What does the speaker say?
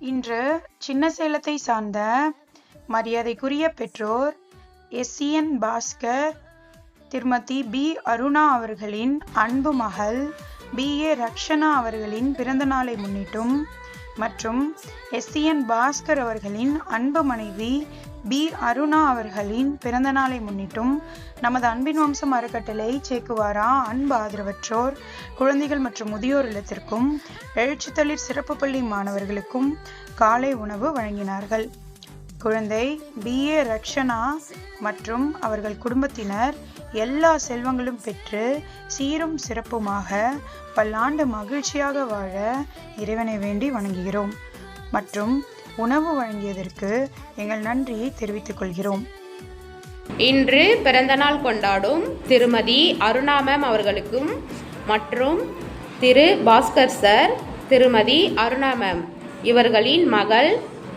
இன்று சின்ன சேலத்தை சார்ந்த மரியாதைக்குரிய பெற்றோர் எஸ்சிஎன் பாஸ்கர் திருமதி பி. அருணா அவர்களின் அன்பு மகள் பி. ஏ. ரக்ஷனா அவர்களின் பிறந்த நாளை முன்னிட்டும் மற்றும் எஸ்சிஎன் பாஸ்கர் அவர்களின் அன்பு மனைவி பி. அருணா அவர்களின் பிறந்த நாளை முன்னிட்டும் நமது அன்பின் வம்சம் அறக்கட்டளை சேக்குவாரா அன்பு ஆதரவற்றோர் குழந்தைகள் மற்றும் முதியோர் இல்லத்திற்கும் எழுச்சித்தளிர் சிறப்பு பள்ளி மாணவர்களுக்கும் காலை உணவு வழங்கினார்கள். குழந்தை பி. ஏ. ரக்ஷனா மற்றும் அவர்கள் குடும்பத்தினர் எல்லா செல்வங்களும் பெற்று சீரும் சிறப்புமாக பல்லாண்டு மகிழ்ச்சியாக வாழ இறைவனை வேண்டி வணங்குகிறோம். மற்றும் உணவு வழங்கியதற்கு எங்கள் நன்றியை தெரிவித்துக் கொள்கிறோம். இன்று பிறந்தநாள் கொண்டாடும் திருமதி அருணா மேம் அவர்களுக்கும் மற்றும் திரு பாஸ்கர் சார் திருமதி அருணா மேம் இவர்களின் மகள்